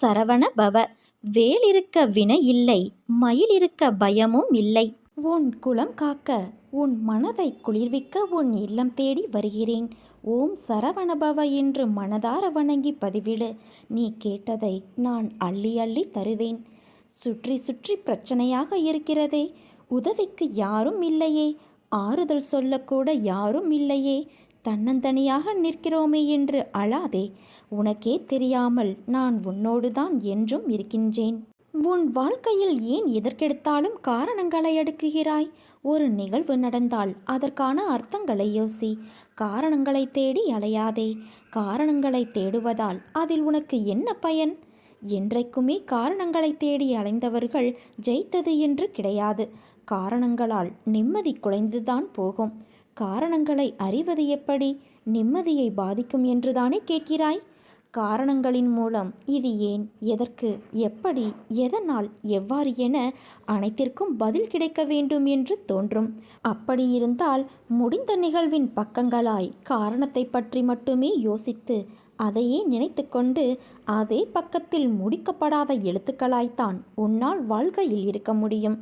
சரவண பவ. வேல் இருக்க வினை இல்லை மயில் இருக்க பயமும் இல்லை. உன் குலம் காக்க உன் மனதை குளிர்விக்க உன் இல்லம் தேடி வருகிறேன். ஓம் சரவணபவ என்று மனதார வணங்கி பதிவிடு. நீ கேட்டதை நான் அள்ளி அள்ளி தருவேன். சுற்றி சுற்றி பிரச்சனையாக இருக்கிறதே உதவிக்கு யாரும் இல்லையே. ஆறுதல் சொல்லக்கூட யாரும் இல்லையே. தன்னந்தனியாக நிற்கிறோமே என்று அழாதே. உனக்கே தெரியாமல் நான் உன்னோடுதான் என்றும் இருக்கின்றேன். உன் வாழ்க்கையில் ஏன் எதற்கெடுத்தாலும் காரணங்களை அடுக்குகிறாய்? ஒரு நிகழ்வு நடந்தால் அதற்கான அர்த்தங்களை யோசி. காரணங்களை தேடி அலையாதே. காரணங்களை தேடுவதால் அதில் உனக்கு என்ன பயன்? என்றைக்குமே காரணங்களை தேடி அலைந்தவர்கள் ஜெயித்தது என்று கிடையாது. காரணங்களால் நிம்மதி குலைந்துதான் போகும். காரணங்களை அறிவது எப்படி? நிம்மதியை பாதிக்கும் என்றுதானே கேட்கிறாய்? காரணங்களின் மூலம் இது ஏன் எதற்கு எப்படி எதனால் எவ்வாறு என அனைத்திற்கும் பதில் கிடைக்க வேண்டும் என்று தோன்றும். அப்படி இருந்தால் முடிந்த நிகழ்வின் பக்கங்களாய் காரணத்தை பற்றி மட்டுமே யோசித்து அதையே நினைத்து கொண்டு அதே பக்கத்தில் முடிக்கப்படாத எழுத்துக்களாய்த்தான் உன்னால் வாழ்க்கையில் இருக்க முடியும்.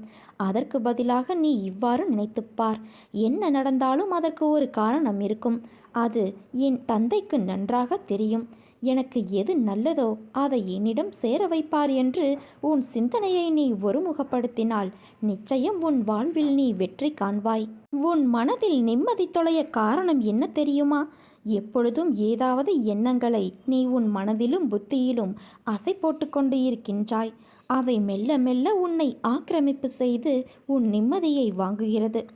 அதற்கு பதிலாக நீ இவ்வாறு நினைத்துப்பார் என்ன நடந்தாலும் அதற்கு ஒரு காரணம் இருக்கும். அது என் தந்தைக்கு நன்றாக தெரியும். எனக்கு எது நல்லதோ அதை என்னிடம் சேர வைப்பார் என்று உன் சிந்தனையை நீ ஒருமுகப்படுத்தினால் நிச்சயம் உன் வாழ்வில் நீ வெற்றி காண்பாய். உன் மனதில் நிம்மதி தொலைய காரணம் என்ன தெரியுமா? எப்பொழுதும் ஏதாவது எண்ணங்களை நீ உன் மனதிலும் புத்தியிலும் அசை போட்டுக்கொண்டு இருக்கின்றாய். அவை மெல்ல மெல்ல உன்னை ஆக்கிரமிப்பு செய்து உன் நிம்மதியை வாங்குகிறது.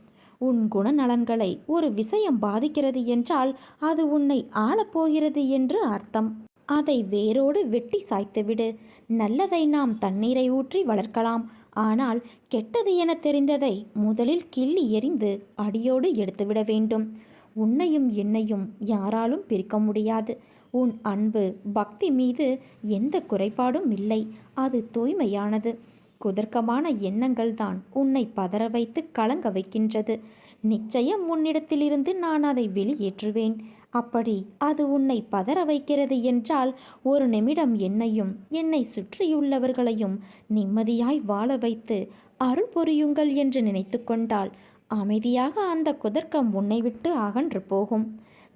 உன் குணநலன்களை ஒரு விஷயம் பாதிக்கிறது என்றால் அது உன்னை ஆளப்போகிறது என்று அர்த்தம். அதை வேரோடு வெட்டி சாய்த்துவிடு. நல்லதை நாம் தண்ணீரை ஊற்றி வளர்க்கலாம். ஆனால் கெட்டது என தெரிந்ததை முதலில் கிள்ளி எறிந்து அடியோடு எடுத்துவிட வேண்டும். உன்னையும் என்னையும் யாராலும் பிரிக்க முடியாது. உன் அன்பு பக்தி மீது எந்த குறைபாடும் இல்லை. அது தூய்மையானது. குதர்க்கமான எண்ணங்கள் தான் உன்னை பதற வைத்து கலங்க வைக்கின்றது. நிச்சயம் உன்னிடத்திலிருந்து நான் அதை வெளியேற்றுவேன். அப்படி அது உன்னை பதற வைக்கிறது என்றால் ஒரு நிமிடம் என்னையும் என்னை சுற்றியுள்ளவர்களையும் நிம்மதியாய் வாழ வைத்து அருள் பொரியுங்கள் என்று நினைத்து கொண்டால் அமைதியாக அந்த குதர்க்கம் உன்னை விட்டு அகன்று போகும்.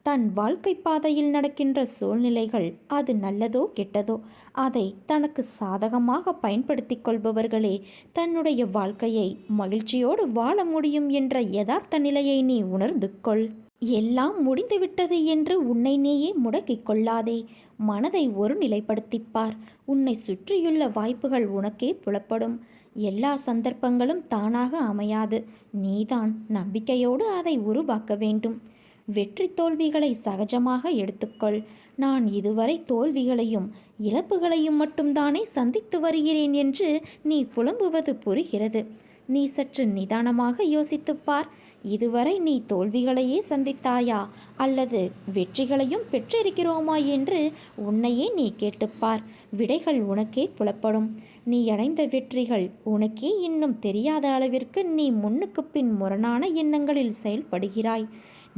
தன் வாழ்க்கை பாதையில் நடக்கின்ற சூழ்நிலைகள் அது நல்லதோ கெட்டதோ அதை தனக்கு சாதகமாக பயன்படுத்தி கொள்பவர்களே தன்னுடைய வாழ்க்கையை மகிழ்ச்சியோடு வாழ முடியும் என்ற யதார்த்த நிலையை நீ உணர்ந்து கொள். எல்லாம் முடிந்துவிட்டது என்று உன்னை நீயே முடக்கிக் கொள்ளாதே. மனதை ஒரு நிலைப்படுத்திப்பார். உன்னை சுற்றியுள்ள வாய்ப்புகள் உனக்கே புலப்படும். எல்லா சந்தர்ப்பங்களும் தானாக அமையாது. நீதான் நம்பிக்கையோடு அதை உருவாக்க வேண்டும். வெற்றி தோல்விகளை சகஜமாக எடுத்துக்கொள். நான் இதுவரை தோல்விகளையும் இழப்புகளையும் மட்டும்தானே சந்தித்து வருகிறேன் என்று நீ புலம்புவது புரிகிறது. நீ சற்று நிதானமாக யோசித்துப் பார். இதுவரை நீ தோல்விகளையே சந்தித்தாயா? அல்லது வெற்றிகளையும் பெற்றிருக்கிறோமா என்று உன்னையே நீ கேட்டுப்பார் விடைகள் உனக்கே புலப்படும். நீ அடைந்த வெற்றிகள் உனக்கே இன்னும் தெரியாத அளவிற்கு நீ முன்னுக்கு பின் முரணான எண்ணங்களில் செயல்படுகிறாய்.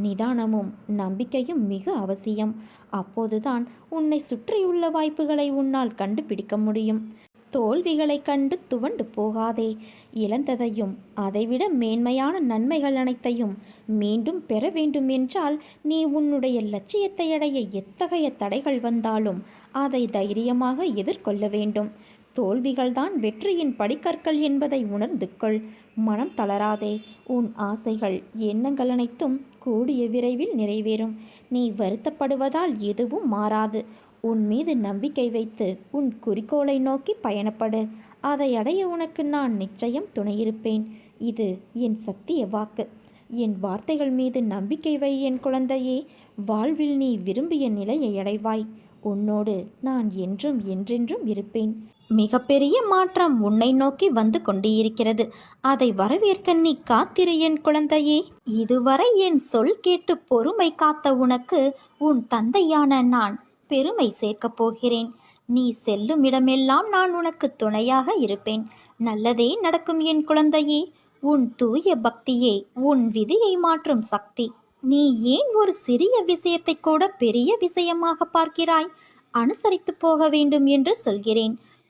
நிதானமும் நம்பிக்கையும் மிக அவசியம். அப்போதுதான் உன்னை சுற்றியுள்ள வாய்ப்புகளை உன்னால் கண்டுபிடிக்க முடியும். தோல்விகளைக் கண்டு துவண்டு போகாதே. இழந்ததையும் அதைவிட மேன்மையான நன்மைகள் அனைத்தையும் மீண்டும் பெற வேண்டும் என்றால் நீ உன்னுடைய லட்சியத்தை அடைய எத்தகைய தடைகள் வந்தாலும் அதை தைரியமாக எதிர்கொள்ள வேண்டும். தோல்விகள்தான் வெற்றியின் படிக்கற்கள் என்பதை உணர்ந்து கொள் மனம் தளராதே. உன் ஆசைகள் எண்ணங்கள் அனைத்தும் கூடிய விரைவில் நிறைவேறும். நீ வருத்தப்படுவதால் எதுவும் மாறாது. உன் மீது நம்பிக்கை வைத்து உன் குறிக்கோளை நோக்கி பயணப்படு. அதை அடைய உனக்கு நான் நிச்சயம் துணையிருப்பேன். இது என் சத்திய வாக்கு. என் வார்த்தைகள் மீது நம்பிக்கை வை என் குழந்தையே. வாழ்வில் நீ விரும்பிய நிலையை அடைவாய். உன்னோடு நான் என்றும் என்றென்றும் இருப்பேன். மிகப்பெரிய மாற்றம் உன்னை நோக்கி வந்து கொண்டிருக்கிறது. அதை வரவேற்க நீ காத்திரு என் குழந்தையே. இதுவரை என் சொல் கேட்டு பொறுமை காத்த உனக்கு உன் தந்தையான நான் பெருமை சேர்க்கப் போகிறேன். நீ செல்லும் இடமெல்லாம் நான் உனக்கு துணையாக இருப்பேன். நல்லதே நடக்கும் என் குழந்தையே. உன் தூய பக்தியே உன் விதியை மாற்றும் சக்தி. நீ ஏன் ஒரு சிறிய விஷயத்தை கூட பெரிய விஷயமாக பார்க்கிறாய்? அனுசரித்து போக வேண்டும் என்று சொல்கிறேன்.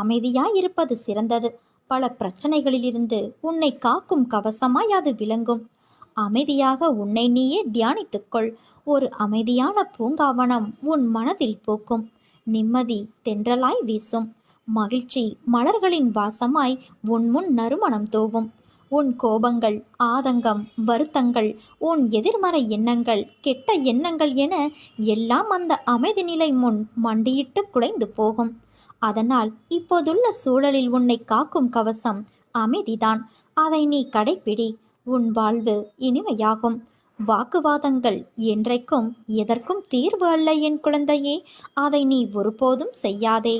அமைதியாயிருப்பது சிறந்தது. பல பிரச்சனைகளிலிருந்து உன்னை காக்கும் கவசமாய் அது விளங்கும். அமைதியாக உன்னை நீயே தியானித்துக்கொள் ஒரு அமைதியான பூங்காவனம் உன் மனதில் பூக்கும். நிம்மதி தென்றலாய் வீசும். மகிழ்ச்சி மலர்களின் வாசமாய் உன் முன் நறுமணம் தூவும். உன் கோபங்கள் ஆதங்கம் வருத்தங்கள் உன் எதிர்மறை எண்ணங்கள் கெட்ட எண்ணங்கள் என எல்லாம் அந்த அமைதி நிலை முன் மண்டியிட்டு குலைந்து போகும். அதனால் இப்போதுள்ள சூழலில் உன்னை காக்கும் கவசம் அமைதிதான். அதை நீ கடைப்பிடி. உன் வாழ்வு இனிமையாகும். வாக்குவாதங்கள் என்றைக்கும் எதற்கும் தீர்வு அல்ல என் குழந்தையே. அதை நீ ஒருபோதும் செய்யாதே.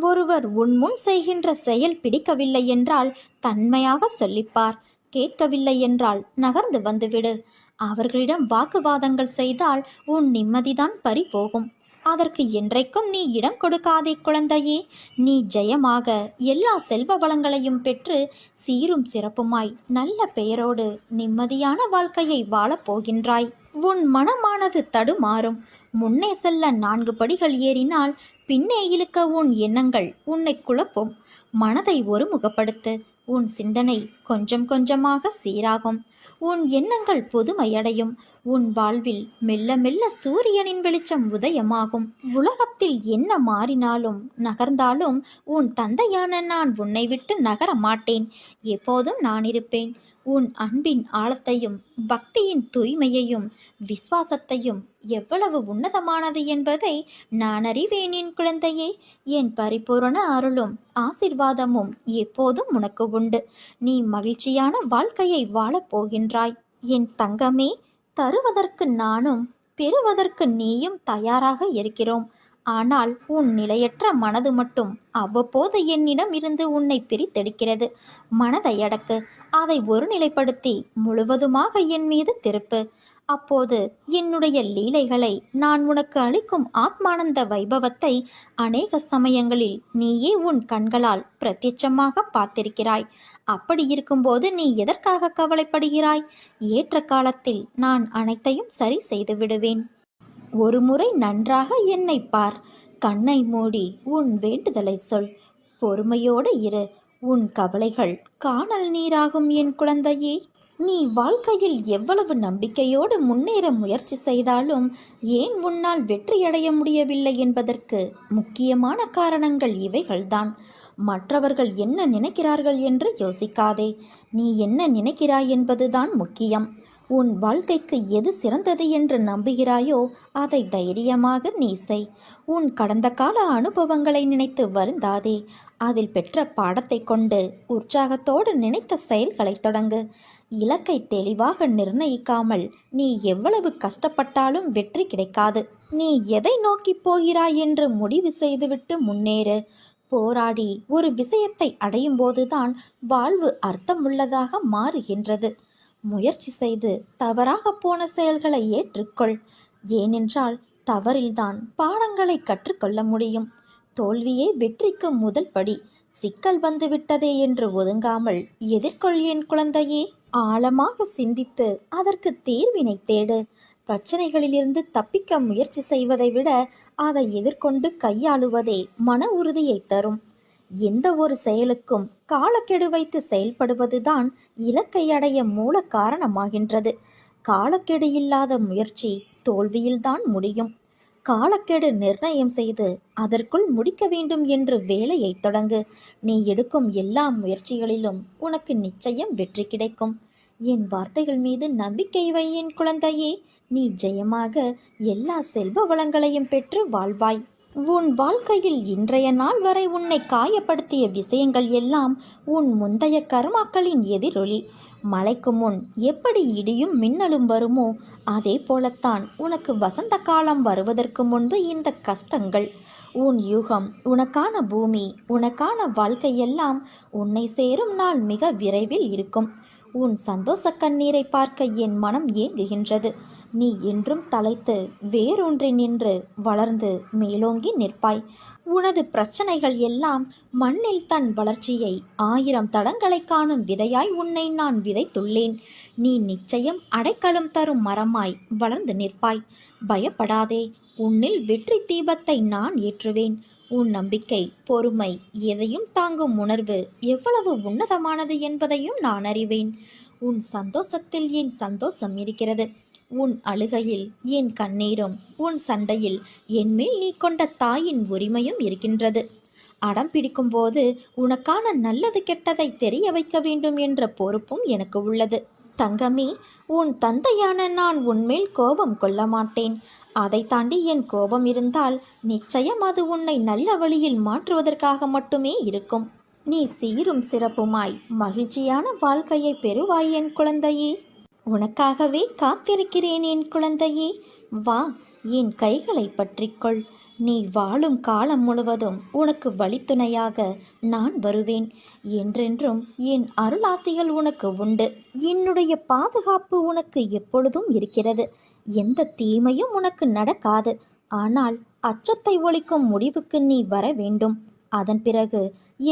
ஒருவர் உன் முன் செய்கின்ற செயல் பிடிக்கவில்லை என்றால் தன்மையாக சொல்லிப்பார். கேட்கவில்லை என்றால் நகர்ந்து வந்துவிடு. அவர்களிடம் வாக்குவாதங்கள் செய்தால் உன் நிம்மதிதான் பறிபோகும். அதற்கு என்றைக்கும் நீ இடம் கொடுக்காதே குழந்தையே. நீ ஜெயமாக எல்லா செல்வ வளங்களையும் பெற்று சீரும் சிறப்புமாய் நல்ல பெயரோடு நிம்மதியான வாழ்க்கையை வாழப் போகின்றாய். உன் மனமானது தடுமாறும். முன்னே செல்ல நான்கு படிகள் ஏறினால் பின்னே இழுக்க உன் எண்ணங்கள் உன்னை குழப்பும். மனதை ஒருமுகப்படுத்து. உன் சிந்தனை கொஞ்சம் கொஞ்சமாக சீராகும். உன் எண்ணங்கள் புதுமையடையும். உன் வாழ்வில் மெல்ல மெல்ல சூரியனின் வெளிச்சம் உதயமாகும். உலகத்தில் என்ன மாறினாலும் நகர்ந்தாலும் உன் தந்தையான நான் உன்னை விட்டு நகர மாட்டேன் எப்போதும் நான் இருப்பேன். உன் அன்பின் ஆழத்தையும் பக்தியின் தூய்மையையும் விசுவாசத்தையும் எவ்வளவு உன்னதமானது என்பதை நான் அறிவேன் என் குழந்தையே. என் பரிபூரண அருளும் ஆசிர்வாதமும் எப்போதும் உனக்கு உண்டு. நீ மகிழ்ச்சியான வாழ்க்கையை வாழப் போகின்றாய். என் தங்கமே தருவதற்கு நானும் பெறுவதற்கு நீயும் தயாராக இருக்கிறோம். ஆனால் உன் நிலையற்ற மனது மட்டும் அவ்வப்போது என்னிடம் இருந்து உன்னை பிரித்தெடுக்கிறது. மனதை அடக்கு. அதை ஒருநிலைப்படுத்தி முழுவதுமாக என் மீது திருப்பு. அப்போது என்னுடைய லீலைகளை நான் உனக்கு அளிக்கும் ஆத்மானந்த வைபவத்தை அநேக சமயங்களில் நீயே உன் கண்களால் பிரத்யட்சமாக பார்த்திருக்கிறாய். அப்படி இருக்கும்போது நீ எதற்காக கவலைப்படுகிறாய்? ஏற்ற காலத்தில் நான் அனைத்தையும் சரி செய்து விடுவேன். ஒரு முறை நன்றாக என்னை பார். கண்ணை மூடி உன் வேண்டுதலை சொல். பொறுமையோடு இரு. உன் கவலைகள் காணல் நீராகும் என் குழந்தையே. நீ வாழ்க்கையில் எவ்வளவு நம்பிக்கையோடு முன்னேற முயற்சி செய்தாலும் ஏன் உன்னால் வெற்றியடைய முடியவில்லை என்பதற்கு முக்கியமான காரணங்கள் இவைகள்தான். மற்றவர்கள் என்ன நினைக்கிறார்கள் என்று யோசிக்காதே. நீ என்ன நினைக்கிறாய் என்பதுதான் முக்கியம். உன் வாழ்க்கைக்கு எது சிறந்தது என்று நம்புகிறாயோ அதை தைரியமாக நீ செய். உன் கடந்த கால அனுபவங்களை நினைத்து வருந்தாதே. அதில் பெற்ற பாடத்தை கொண்டு உற்சாகத்தோடு நினைத்த செயல்களை தொடங்கு. இலக்கை தெளிவாக நிர்ணயிக்காமல் நீ எவ்வளவு கஷ்டப்பட்டாலும் வெற்றி கிடைக்காது. நீ எதை நோக்கி போகிறாய் என்று முடிவு செய்துவிட்டு முன்னேறு. போராடி ஒரு விஷயத்தை அடையும் போதுதான் வாழ்வு அர்த்தமுள்ளதாக மாறுகின்றது. முயற்சி செய்து தவறாக போன செயல்களை ஏற்றுக்கொள். ஏனென்றால் தவறில்தான் பாடங்களை கற்றுக்கொள்ள முடியும். தோல்வியே வெற்றிக்கு முதல் படி. சிக்கல் வந்துவிட்டதே என்று ஒதுங்காமல் எதிர்கொள் என் குழந்தையே. ஆழமாக சிந்தித்து அதற்கு தீர்வினை தேடு. பிரச்சனைகளிலிருந்து தப்பிக்க முயற்சி செய்வதை விட அதை எதிர்கொண்டு கையாளுவதே மன உறுதியை தரும். எந்த ஒரு செயலுக்கும் காலக்கெடு வைத்து செயல்படுவதுதான் இலக்கை அடைய மூல காரணமாகின்றது. காலக்கெடு இல்லாத முயற்சி தோல்வியில்தான் முடியும். காலக்கெடு நிர்ணயம் செய்து அதற்குள் முடிக்க வேண்டும் என்று வேலையை தொடங்கு. நீ எடுக்கும் எல்லா முயற்சிகளிலும் உனக்கு நிச்சயம் வெற்றி கிடைக்கும். என் வார்த்தைகள் மீது நம்பிக்கை வை என் குழந்தையே. நீ ஜெயமாக எல்லா செல்வ வளங்களையும் பெற்று வாழ்வாய். உன் வாழ்க்கையில் இன்றைய நாள் வரை உன்னை காயப்படுத்திய விஷயங்கள் எல்லாம் உன் முந்தைய கர்மாக்களின் எதிரொலி. மலைக்கு முன் எப்படி இடியும் மின்னலும் வருமோ அதே போலத்தான் உனக்கு வசந்த காலம் வருவதற்கு முன்பு இந்த கஷ்டங்கள். உன் யுகம் உனக்கான பூமி உனக்கான வாழ்க்கையெல்லாம் உன்னை சேரும் நாள் மிக விரைவில் இருக்கும். உன் சந்தோஷ கண்ணீரை பார்க்க என் மனம் ஏங்குகின்றது. நீ என்றும் தலைத்து வேறொன்றி நின்று வளர்ந்து மேலோங்கி நிற்பாய். உனது பிரச்சனைகள் எல்லாம் மண்ணில் தன் வளர்ச்சியை ஆயிரம் தடங்களை காணும் விதையாய் உன்னை நான் விதைத்துள்ளேன். நீ நிச்சயம் அடைக்கலம் தரும் மரமாய் வளர்ந்து நிற்பாய். பயப்படாதே உன்னில் வெற்றி தீபத்தை நான் ஏற்றுவேன். உன் நம்பிக்கை பொறுமை எதையும் தாங்கும் உணர்வு எவ்வளவு உன்னதமானது என்பதையும் நான் அறிவேன். உன் சந்தோஷத்தில் என் சந்தோஷம் இருக்கிறது. உன் அழுகையில் என் கண்ணீரும் உன் சண்டையில் என்மேல் நீ கொண்ட தாயின் உரிமையும் இருக்கின்றது. அடம் பிடிக்கும்போது உனக்கான நல்லது கெட்டதை தெரிய வைக்க வேண்டும் என்ற பொறுப்பும் எனக்கு உள்ளது. தங்கமே உன் தந்தையான நான் உன்மேல் கோபம் கொள்ள மாட்டேன். அதை தாண்டி என் கோபம் இருந்தால் நிச்சயம் அது உன்னை நல்ல வழியில் மாற்றுவதற்காக மட்டுமே இருக்கும். நீ சீரும் சிறப்புமாய் மகிழ்ச்சியான வாழ்க்கையை பெறுவாய் என் குழந்தையே. உனக்காகவே காத்திருக்கிறேன் என் குழந்தையே. வா என் கைகளை பற்றிக்கொள். நீ வாழும் காலம் முழுவதும் உனக்கு வழித்துணையாக நான் வருவேன். என்றென்றும் என் அருளாசிகள் உனக்கு உண்டு. என்னுடைய பாதுகாப்பு உனக்கு எப்பொழுதும் இருக்கிறது. எந்த தீமையும் உனக்கு நடக்காது. ஆனால் அச்சத்தை ஒழிக்கும் முடிவுக்கு நீ வர வேண்டும். அதன் பிறகு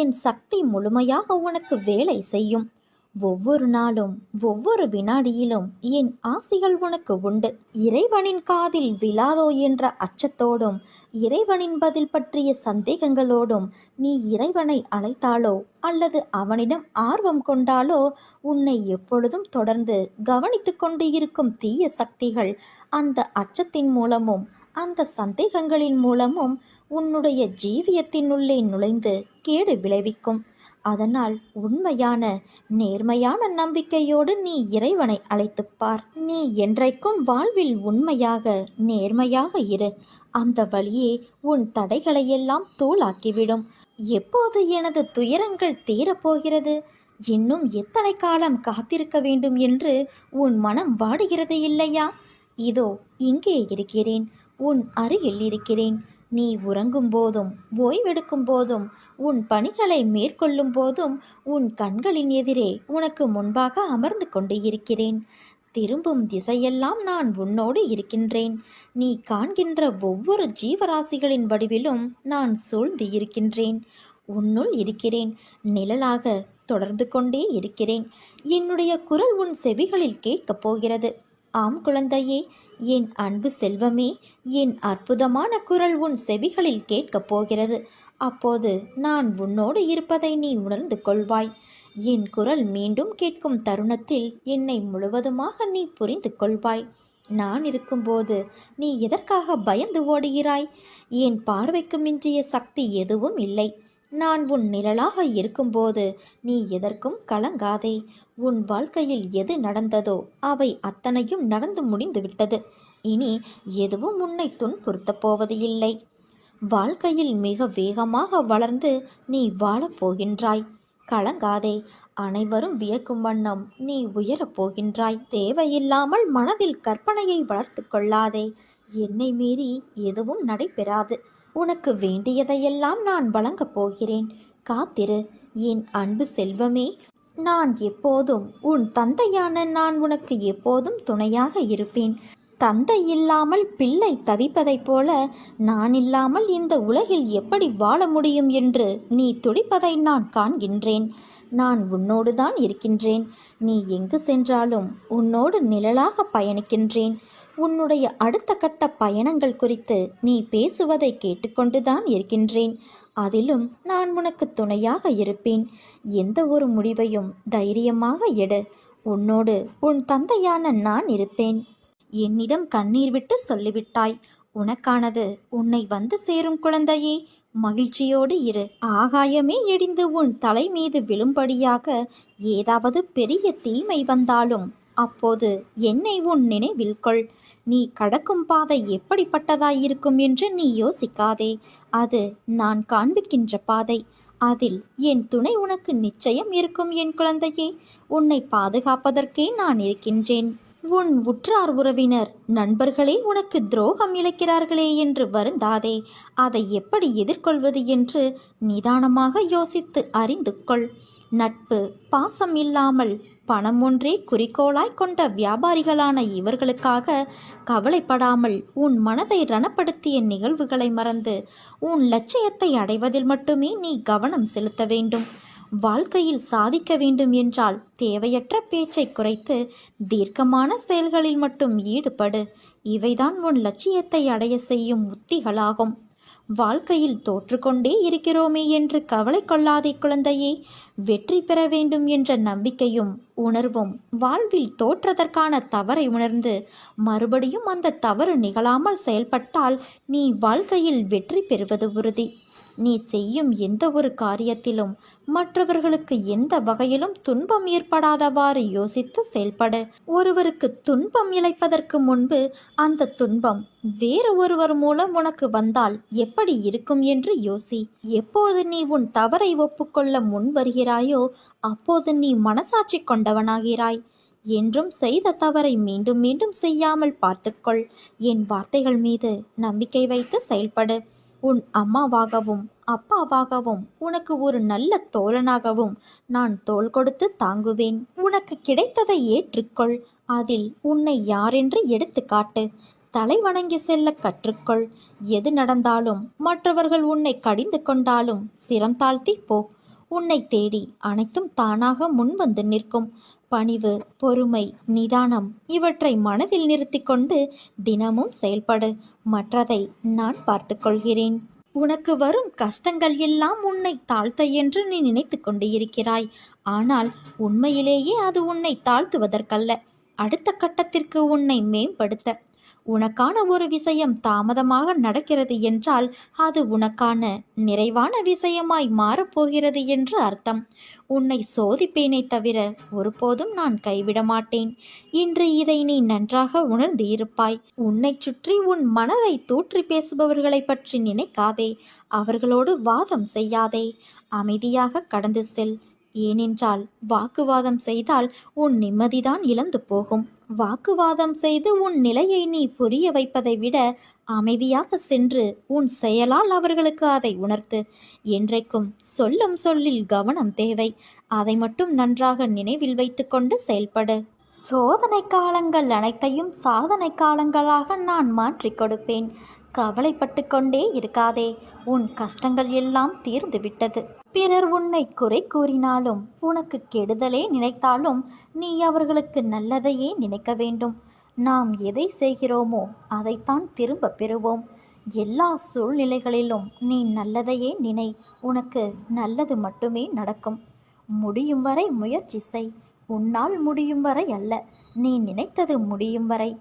என் சக்தி முழுமையாக உனக்கு வேலை செய்யும். ஒவ்வொரு நாளும் ஒவ்வொரு வினாடியிலும் என் ஆசைகள் உனக்கு உண்டு. இறைவனின் காதில் விழாதோ என்ற அச்சத்தோடும் இறைவனின் பதில் பற்றிய சந்தேகங்களோடும் நீ இறைவனை அழைத்தாலோ அல்லது அவனிடம் ஆர்வம் கொண்டாலோ உன்னை எப்பொழுதும் தொடர்ந்து கவனித்து கொண்டு இருக்கும் தீய சக்திகள் அந்த அச்சத்தின் மூலமும் அந்த சந்தேகங்களின் மூலமும் உன்னுடைய ஜீவியத்தினுள்ளே நுழைந்து கேடு விளைவிக்கும். அதனால் உண்மையான நேர்மையான நம்பிக்கையோடு நீ இறைவனை அழைத்துப் பார். நீ என்றைக்கும் வாழ்வில் உண்மையாக நேர்மையாக இரு. அந்த வழியே உன் தடைகளையெல்லாம் தூளாக்கிவிடும் எப்போது எனது துயரங்கள் தீரப்போகிறது? இன்னும் எத்தனை காலம் காத்திருக்க வேண்டும் என்று உன் மனம் வாடுகிறது இல்லையா? இதோ இங்கே இருக்கிறேன். உன் அருகில் இருக்கிறேன். நீ உறங்கும் போதும் ஓய்வெடுக்கும் போதும் உன் பணிகளை மேற்கொள்ளும் போதும் உன் கண்களின் எதிரே உனக்கு முன்பாக அமர்ந்து கொண்டு இருக்கிறேன். திரும்பும் திசையெல்லாம் நான் உன்னோடு இருக்கின்றேன். நீ காண்கின்ற ஒவ்வொரு ஜீவராசிகளின் வடிவிலும் நான் சூழ்ந்து இருக்கின்றேன். உன்னுள் இருக்கிறேன் நிழலாக தொடர்ந்து கொண்டே இருக்கிறேன். என்னுடைய குரல் உன் செவிகளில் கேட்கப் போகிறது. ஆம் குழந்தையே என் அன்பு செல்வமே என் அற்புதமான குரல் உன் செவிகளில் கேட்கப் போகிறது. அப்போது நான் உன்னோடு இருப்பதை நீ உணர்ந்து கொள்வாய். என் குரல் மீண்டும் கேட்கும் தருணத்தில் என்னை முழுவதுமாக நீ புரிந்து கொள்வாய். நான் இருக்கும்போது நீ எதற்காக பயந்து ஓடுகிறாய்? என் பார்வைக்கு மிஞ்சிய சக்தி எதுவும் இல்லை. நான் உன் நிழலாக இருக்கும்போது நீ எதற்கும் கலங்காதே. உன் வாழ்க்கையில் எது நடந்ததோ அவை அத்தனையும் நடந்து முடிந்துவிட்டது. இனி எதுவும் உன்னை துன்புறுத்தப் போவது இல்லை. வாழ்க்கையில் மிக வேகமாக வளர்ந்து நீ வாழப் போகின்றாய். கலங்காதே. அனைவரும் வியக்கும் வண்ணம் நீ உயரப் போகின்றாய். தேவையில்லாமல் மனதில் கற்பனையை வளர்த்து கொள்ளாதே. என்னை மீறி எதுவும் நடைபெறாது. உனக்கு வேண்டியதையெல்லாம் நான் வழங்கப் போகிறேன். காத்திரு என் அன்பு செல்வமே நான் எப்போதும் உன் தந்தையான நான் உனக்கு எப்போதும் துணையாக இருப்பேன். தந்தை இல்லாமல் பிள்ளை தவிப்பதைப் போல நான் இல்லாமல் இந்த உலகில் எப்படி வாழ முடியும் என்று நீ துடிப்பதை நான் காண்கின்றேன். நான் உன்னோடு தான் இருக்கின்றேன். நீ எங்கு சென்றாலும் உன்னோடு நிழலாக பயணிக்கின்றேன். உன்னுடைய அடுத்த கட்ட பயணங்கள் குறித்து நீ பேசுவதை கேட்டுக்கொண்டுதான் இருக்கின்றேன். அதிலும் நான் உனக்கு துணையாக இருப்பேன். எந்த ஒரு முடிவையும் தைரியமாக எடு. உன்னோடு உன் தந்தையான நான் இருப்பேன். என்னிடம் கண்ணீர் விட்டு சொல்லிவிட்டாய். உனக்கானது உன்னை வந்து சேரும் குழந்தையே. மகிழ்ச்சியோடு இரு. ஆகாயமே இடிந்து உன் தலை மீது விழும்படியாக ஏதாவது பெரிய தீமை வந்தாலும் அப்போது என்னை உன் நினைவில் கொள். நீ கடக்கும் பாதை எப்படிப்பட்டதாயிருக்கும் என்று நீ யோசிக்காதே. அது நான் காண்பிக்கின்ற பாதை. அதில் என் துணை உனக்கு நிச்சயம் இருக்கும் என் குழந்தையே. உன்னை பாதுகாப்பதற்கே நான் இருக்கின்றேன். உன் உற்றார் உறவினர் நண்பர்களே உனக்கு துரோகம் இழைக்கிறார்களே என்று வருந்தாதே. அதை எப்படி எதிர்கொள்வது என்று நிதானமாக யோசித்து அறிந்து கொள். நட்பு பாசம் இல்லாமல் பணம் ஒன்றே குறிக்கோளாய் கொண்ட வியாபாரிகளான இவர்களுக்காக கவலைப்படாமல் உன் மனதை ரணப்படுத்திய நிகழ்வுகளை மறந்து உன் லட்சியத்தை அடைவதில் மட்டுமே நீ கவனம் செலுத்த வேண்டும். வாழ்க்கையில் சாதிக்க வேண்டும் என்றால் தேவையற்ற பேச்சை குறைத்து தீர்க்கமான செயல்களில் மட்டும் ஈடுபடு. இவைதான் உன் லட்சியத்தை அடைய செய்யும் உத்திகளாகும். வாழ்க்கையில் தோற்றுக்கொண்டே இருக்கிறோமே என்று கவலை கொள்ளாதே குழந்தையே. வெற்றி பெற வேண்டும் என்ற நம்பிக்கையும் உணர்வும் வாழ்வில் தோற்றதற்கான தவறை உணர்ந்து மறுபடியும் அந்த தவறு நிகழாமல் செயல்பட்டால் நீ வாழ்க்கையில் வெற்றி பெறுவது உறுதி. நீ செய்யும் எந்த ஒரு காரியத்திலும் மற்றவர்களுக்கு எந்த வகையிலும் துன்பம் ஏற்படாதவாறு யோசித்து செயல்படு. ஒருவருக்கு துன்பம் இழைப்பதற்கு முன்பு அந்த துன்பம் வேறு ஒருவர் மூலம் உனக்கு வந்தால் எப்படி இருக்கும் என்று யோசி. எப்போது நீ உன் தவறை ஒப்புக்கொள்ள முன் வருகிறாயோ அப்போது நீ மனசாட்சி கொண்டவனாகிறாய். என்றும் செய்த தவறை மீண்டும் மீண்டும் செய்யாமல் பார்த்துக்கொள். என் வார்த்தைகள் மீது நம்பிக்கை வைத்து செயல்படு. உன் அம்மாவாகவும் அப்பாவாகவும் உனக்கு ஒரு நல்ல தோழனாகவும் நான் தோள் கொடுத்து தாங்குவேன். உனக்கு கிடைத்ததை ஏற்றுக்கொள். அதில் உன்னை யாரென்று எடுத்து காட்டு. தலை வணங்கி செல்ல கற்றுக்கொள். எது நடந்தாலும் மற்றவர்கள் உன்னை கடிந்து கொண்டாலும் சிரம் தாழ்த்தி போ. உன்னை தேடி அனைத்தும் தானாக முன்வந்து நிற்கும். பணிவு பொறுமை நிதானம் இவற்றை மனதில் நிறுத்தி கொண்டு தினமும் செயல்படு. மற்றதை நான் பார்த்துக்கொள்கிறேன் உனக்கு வரும் கஷ்டங்கள் எல்லாம் உன்னை தாழ்த்த என்று நீ நினைத்து கொண்டு இருக்கிறாய். ஆனால் உண்மையிலேயே அது உன்னை தாழ்த்துவதற்கல்ல. அடுத்த கட்டத்திற்கு உன்னை மேம்படுத்த. உனக்கான ஒரு விஷயம் தாமதமாக நடக்கிறது என்றால் அது உனக்கான நிறைவான விஷயமாய் மாறப்போகிறது என்று அர்த்தம். உன்னை சோதிப்பேனே தவிர ஒருபோதும் நான் கைவிட மாட்டேன். இன்று இதை நீ நன்றாக உணர்ந்து இருப்பாய் உன்னை சுற்றி உன் மனதை தூற்றி பேசுபவர்களை பற்றி நினைக்காதே. அவர்களோடு வாதம் செய்யாதே. அமைதியாக கடந்து செல். ஏனென்றால் வாக்குவாதம் செய்தால் உன் நிம்மதிதான் இழந்து போகும். வாக்குவாதம் செய்து உன் நிலையை நீ புரிய வைப்பதை விட அமைதியாக சென்று உன் செயலால் அவர்களுக்கு அதை உணர்த்து. என்றைக்கும் சொல்லும் சொல்லில் கவனம் தேவை. அதை மட்டும் நன்றாக நினைவில் வைத்துக்கொண்டு செயல்படு. சோதனை காலங்கள் அனைத்தையும் சாதனை காலங்களாக நான் மாற்றிக் கொடுப்பேன். கவலைப்பட்டு கொண்டே இருக்காதே. உன் கஷ்டங்கள் எல்லாம் தீர்ந்துவிட்டது பிறர் உன்னை குறை கூறினாலும் உனக்கு கெடுதலே நினைத்தாலும் நீ அவர்களுக்கு நல்லதையே நினைக்க வேண்டும். நாம் எதை செய்கிறோமோ அதைத்தான் திரும்ப பெறுவோம். எல்லா சூழ்நிலைகளிலும் நீ நல்லதையே நினை உனக்கு நல்லது மட்டுமே நடக்கும். முடியும் வரை முயற்சி செய். உன்னால் முடியும் வரை அல்ல நீ நினைத்தது முடியும் வரை.